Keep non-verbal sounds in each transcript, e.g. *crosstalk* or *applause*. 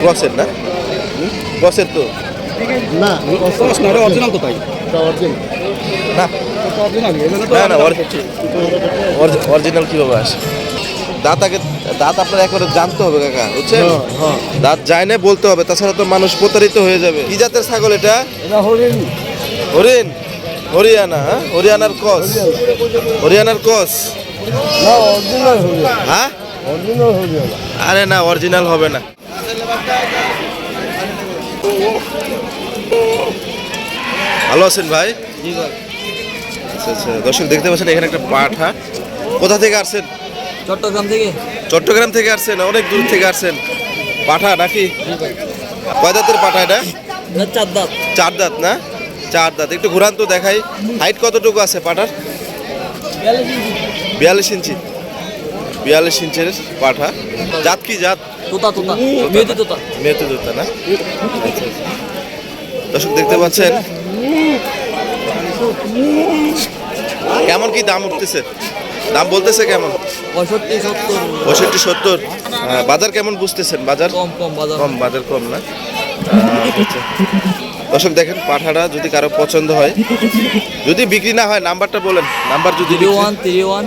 ক্রসের না? ক্রসের তো। না অরিজিনাল তো তাই। না। না না অরিজিনাল কীভাবে আসে? দাঁত আগে দাঁত আপনার একবারে জানতে হবে কাকা বুঝছেন? হ্যাঁ দাঁত যায় না বলতে হবে তাছাড়া তো মানুষ প্রতারিত হয়ে যাবে। কি জাতের ছাগল এটা? এটা হরিণ। হরিণ? হরিয়ানা হ্যাঁ? হরিয়ানার কস। হরিয়ানার কস? না অরিজিনাল হ্যাঁ? আরে না অরিজিনাল হবে না। ভালো আছেন ভাই? আচ্ছা আচ্ছা। দর্শক দেখতে পাচ্ছেন এখানে একটা পাঠা। কোথা থেকে আসছেন? চট্টগ্রাম থেকে। চট্টগ্রাম থেকে আসছেন অনেক দূর থেকে আসছেন। পাঠা নাকি? কয় দাঁতের পাঠা এটা? এটা চার দাঁত। চার দাঁত না? চার দাঁত। একটু ঘুরান তো দেখাই। হাইট কতটুকু আছে পাঠার? বিয়াল্লিশ ইঞ্চি। বিয়াল্লিশ ইঞ্চের পাঠা। জাত কি জাত? তোতা তোতা। মেয়েদি তোতা। মেয়েতে দুটা না। দর্শক দেখতে পাচ্ছেন? কেমন কি দাম উঠতেছে? দাম বলতেছে কেমন? পঁয়ষট্টি সত্তর। পঁয়ষট্টি সত্তর। বাজার কেমন বুঝতেছেন? বাজার? কম কম বাজার। কম বাজার কম না? আচ্ছা। দর্শক দেখেন পাঠাটা যদি কারও পছন্দ হয় যদি বিক্রি না হয় নাম্বারটা বলেন। নাম্বার যদি one three one.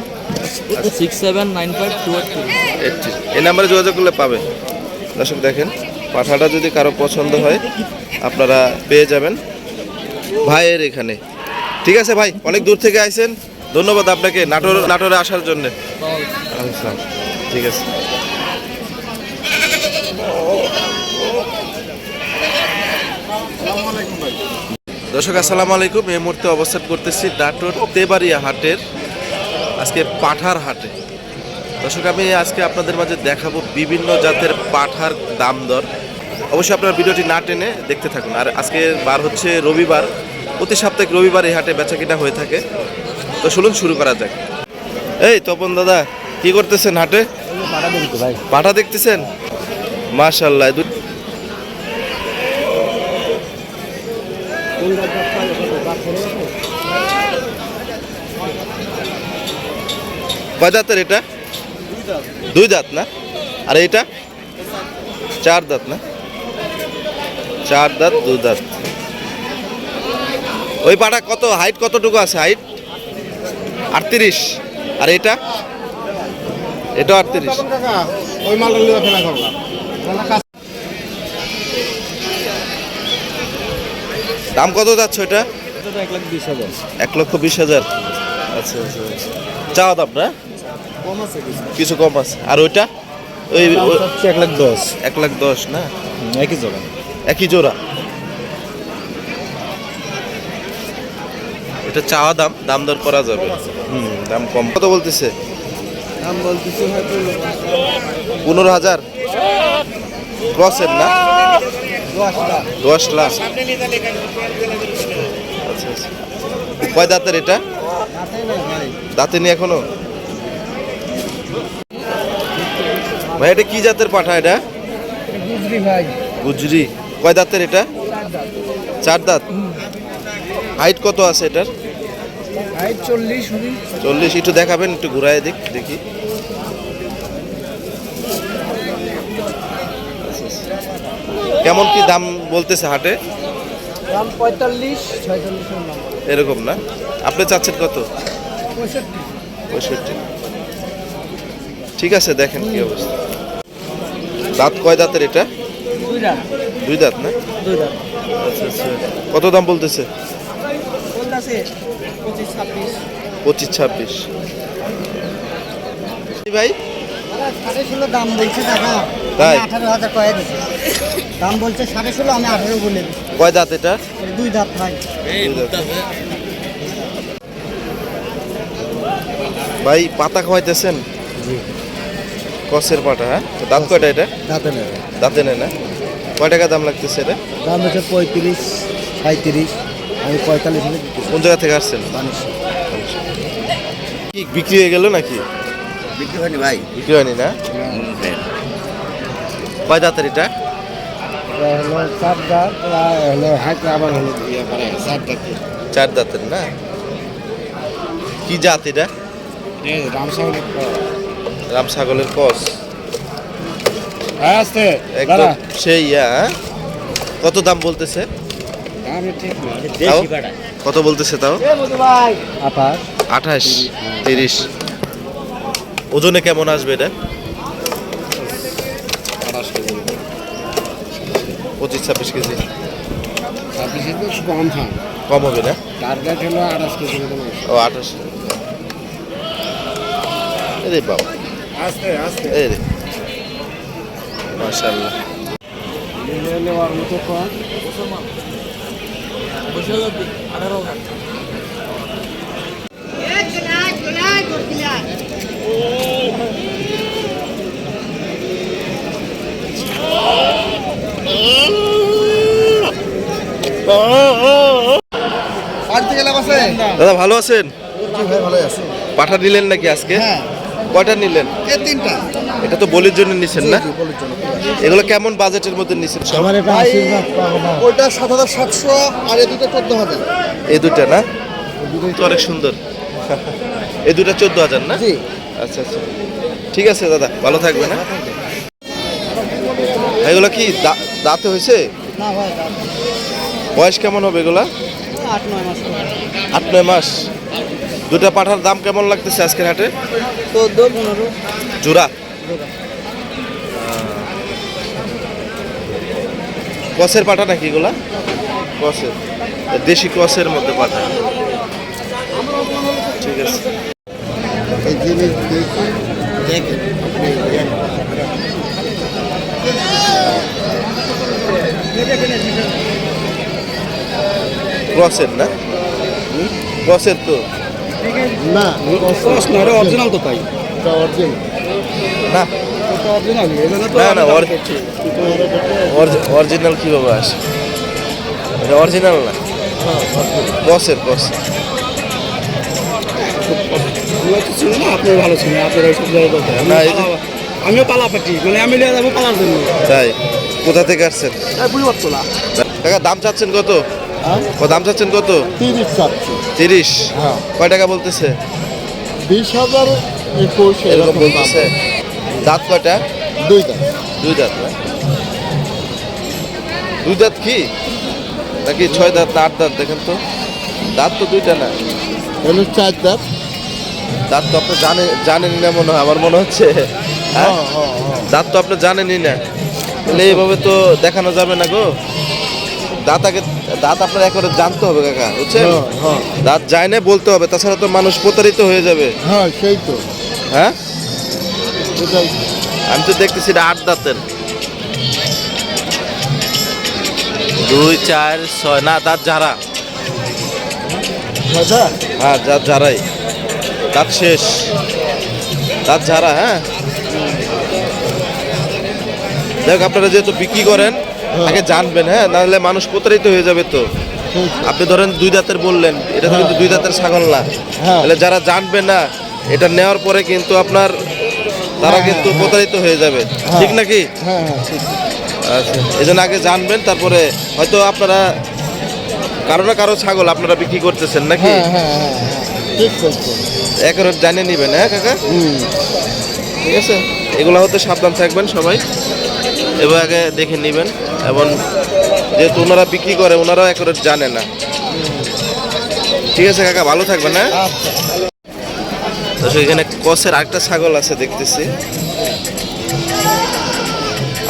Six seven nine five two eight এই নাম্বারে যোগাযোগ করলে পাবে। দর্শক দেখেন, পাঠাটা যদি কারও পছন্দ হয়, আপনারা পেয়ে যাবেন ভাইয়ের এখানে। ঠিক আছে ভাই, অনেক দূর থেকে আইছেন। ধন্যবাদ আপনাকে নাটোর, নাটোরে আসার জন্য। ঠিক আছে। দর্শক, আসসালামু আলাইকুম। এই মুহূর্তে অবস্থান করতেছি নাটোর তেবাড়িয়া হাটের আজকে পাঠার হাটে। দর্শক, আমি আজকে আপনাদের মাঝে দেখাবো বিভিন্ন জাতের পাঠার দাম দর। অবশ্যই আপনারা ভিডিওটি না টেনে দেখতে থাকুন। আর আজকে বার হচ্ছে রবিবার। প্রতি সাপ্তাহিক রবিবার এই হাটে বেচা কিনা হয়ে থাকে? তো চলুন শুরু করা যাক। এই তপন দাদা, কি করতেছেন হাটে? পাঠা দেখতেছেন? মাশাল্লাহ কয় দাঁতের এটা? দুই দাঁত না? আর এটা চার দাঁত না? চার দাঁত দুই দাঁত। ওই পাটা কত? হাইট কতটুকু আছে? হাইট? আটত্রিশ। আর এটা? এটা আটত্রিশ। ওই দাম কত যাচ্ছে এটা এক লাখ বিশ হাজার। এক লক্ষ বিশ হাজার। আচ্ছা আচ্ছা আচ্ছা। চাওয়া দাম না কম আছে কিছু। কম আছে। আর ওইটা? ওই এক লাখ দশ। এক লাখ দশ না? একই জোড়া। একই জোড়া। এটা চাওয়া দাম দাম দর করা যাবে। হুম দাম কম। কত বলতেছে? দাম বলতেছি পনেরো হাজার। ক্রসের না? দশ লাখ। আচ্ছা আচ্ছা। কয় দাঁতের এটা? নাই দাঁতে নি এখনও? ভাই এটা কি জাতের পাঠা এটা? বুঝলি ভাই। গুজরি। কয় দাঁতের এটা? চার দাঁত। হাইট কত আছে এটার? ভাই চল্লিশ একটু দেখাবেন একটু ঘুরায় দেখ দেখি। কেমন কি দাম বলতেছে হাটে? দাম পঁয়তাল্লিশ ছয়চল্লিশের এরকম না? আপনি চাচ্ছেন কত? পঁয়ষট্টি। পঁয়ষট্টি। ঠিক আছে দেখেন কি অবস্থা। দাঁত কয় দাঁতের এটা? দুই লাখ দুই দাঁত না? দুই লাখ আচ্ছা আচ্ছা। কত দাম বলতেছে? পঁচিশ ছাব্বিশ। পঁচিশ ছাব্বিশ। ভাই। সাড়ে ষোলো দাম বলছে টাকা তাই? আঠারো হাজার কয়ে দিচ্ছে দাম বলছে সাড়ে ষোলো আমি আঠারো বলে কয় দাঁত এটা? দুই দাঁত ভাই। ভাই পাতা খাওয়াইতেছেন? কসের পাটা হ্যাঁ? দাঁত কয়টা এটা? দাঁতে নেই। দাঁতে নেয় না? কয় টাকা দাম লাগতেছে এটা? দাম হচ্ছে পঁয়ত্রিশ সাঁত্রিশ আমি পঁয়তাল্লিশ হলে কোন জায়গা থেকে আসছেন? মানুষ কি বিক্রি হয়ে গেল নাকি? বিক্রি হয়নি ভাই। বিক্রি হয়নি না? কয় দাঁতের এটা? হলো চার দাঁত হলো হাঁট আবার হলো চার দাঁত চার দাঁতের না? কি জাত এটা? কস। হ্যাঁ আসতে একদম সেই হ্যাঁ? কত দাম বলতেছে? কত বলতেছে তাও? আঠাশ তিরিশ। ওজনে কেমন আসবে এটা? পঁচিশ ছাব্বিশ কেজি। ছাব্বিশে কেজি কম থাম কম হবে না? টার্গেট হলো আঠাশ কেজি ও আঠাশ। এরে বাবা। আস্তে আস্তে। এরে রে। নেওয়ার মতো কম। আঠারো হাজার দাদা ভালো আছেন? পাঠা নিলেন নাকি আজকে? কয়টা নিলেন? তিনটা। এটা তো বলির জন্য নিছেন না? এগুলো কেমন বাজেটের মধ্যে নিছেন ওইটা সাত হাজার সাতশো আর এই দুটো চোদ্দ হাজার। এই দুটা না? তো অনেক সুন্দর। *laughs* এই দুটা চোদ্দ হাজার না? আচ্ছা আচ্ছা। ঠিক আছে দাদা ভালো থাকবে না এগুলো কি দা- দাঁতে হয়েছে? বয়স কেমন হবে এগুলা? আট নয় মাস আট নয় মাস? দুটা পাঠার দাম কেমন লাগতেছে আজকের হাটে? চোদ্দ পনেরো। জোড়া? কসের পাঠা নাকি এগুলা? কসের দেশি কসের মধ্যে পাঠা। ঠিক আছে। এই দেখেন। ক্রসের না? ক্রসের তো? না অরিজিনাল তো তাই। অরিজিনাল না। অরিজিনাল না না অরিজিনাল কীভাবে আসে? এটা অরিজিনাল না? ক্রসের ক্রস আপনি ভালো ছিলেন আপনার এইসব জায়গায় আমিও পালাপাটি মানে আমি লিয়ে যাব পালার জন্য। তাই কোথা থেকে আসছেন? দাম চাচ্ছেন কত? ও দাম চাচ্ছেন কত? তিরিশ চাচ্ছি। তিরিশ? হ্যাঁ। কয় টাকা বলতেছে? বিশ হাজার একুশ এরকম বলতেছে। দাঁত কয়টা? দুই দাম দুই দাঁত দুই দাঁত কি? নাকি ছয় দাঁত না আট দাঁত? দেখেন তো। দাঁত তো দুইটা না। হলো চার দাম দাঁত তো আপনি জানে জানেনই না মনে হয় আমার মনে হচ্ছে। হ্যাঁ। দাঁত তো আপনি জানেনই না। তাহলে এইভাবে তো দেখানো যাবে না গো। দাঁত আগে দাঁত আপনার একবারে জানতে হবে কাকা বুঝছেন? হ্যাঁ, হ্যাঁ। দাঁত যায় না বলতে হবে তাছাড়া তো মানুষ প্রতারিত হয়ে যাবে। হ্যাঁ সেই তো। হ্যাঁ? আমি তো দেখতেছি এটা আট দাঁতের। দুই চার ছয় না দাঁত ঝাড়া হ্যাঁ দাঁত ঝাড়াই দাঁত শেষ। দাঁত ঝাড়া হ্যাঁ? দেখ আপনারা যেহেতু বিক্রি করেন আগে জানবেন হ্যাঁ? নাহলে মানুষ প্রতারিত হয়ে যাবে তো। আপনি ধরেন দুই দাঁতের বললেন এটা তো কিন্তু দুই দাঁতের ছাগল না। হ্যাঁ। তাহলে যারা জানবে না এটা নেওয়ার পরে কিন্তু আপনার তারা হ্যাঁ, কিন্তু হ্যাঁ, প্রতারিত হয়ে যাবে। ঠিক নাকি? আচ্ছা এই জন্য আগে জানবেন তারপরে হয়তো আপনারা কারও না কারও ছাগল আপনারা বিক্রি করতেছেন নাকি? একরে জানে নিবেন হ্যাঁ কাকা? ঠিক আছে? এগুলো হতে সাবধান থাকবেন সবাই। এবার আগে দেখে নেবেন। এবং যেহেতু ওনারা বিক্রি করে ওনারাও একরে জানে না। ঠিক আছে কাকা ভালো থাকবেন হ্যাঁ? এখানে কসের আরেকটা ছাগল আছে দেখতেছি।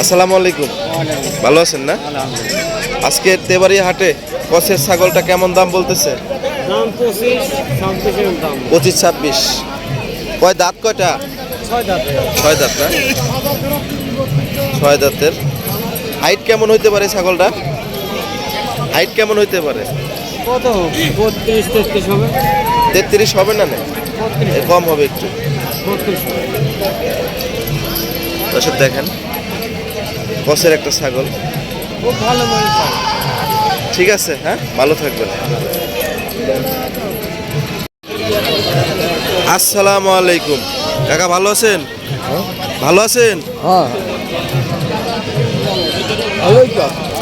আসসালামু আলাইকুম। ভালো আছেন না? আজকে তেবাড়ি হাটে কসের ছাগলটা কেমন দাম বলতেছে? পঁচিশ ছাব্বিশ। কয় দাঁত কয়টা? ছয় দাঁত না? ছয় দাঁতের। হাইট কেমন হইতে পারে ছাগলটা? হাইট কেমন হইতে পারে? কত বত্রিশ তেত্রিশ হবে। তেত্রিশ হবে না না? কম হবে একটু। দর্শক দেখেন কসের একটা ছাগল। খুব ভালো মানে ঠিক আছে হ্যাঁ? ভালো থাকবেন। আসসালামু আলাইকুম। কাকা ভালো আছেন? ভালো আছেন? হ্যাঁ।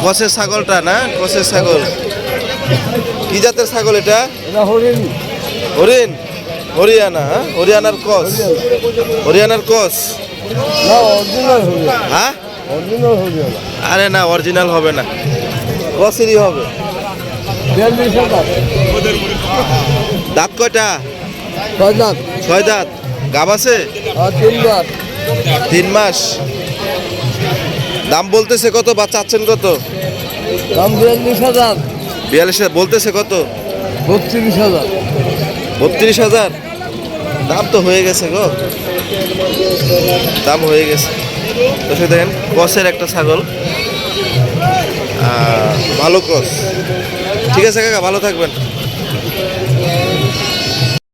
কসের ছাগলটা না? কসের ছাগল। কি জাতের ছাগল এটা? হরিণ। হরিণ হরিয়ানা হ্যাঁ? হরিয়ানার কস। হরিয়ানার কস? হ্যাঁ? হয়ে আরে না অরিজিনাল হবে না। কসেরই হবে। দাঁত কয়টা? ছয় দাঁত। ছয় দাঁত। গাব আছে? তিন দাঁত। তিন মাস। দাম বলতেছে কত বা চাচ্ছেন কত? দাম বিয়াল্লিশ হাজার। বিয়াল্লিশ হাজার বলতেছে কত? বত্রিশ হাজার। বত্রিশ হাজার? দাম তো হয়ে গেছে গো। দাম হয়ে গেছে। তো সে দেখেন কসের একটা ছাগল। ভালো কস। ঠিক আছে কাকা ভালো থাকবেন।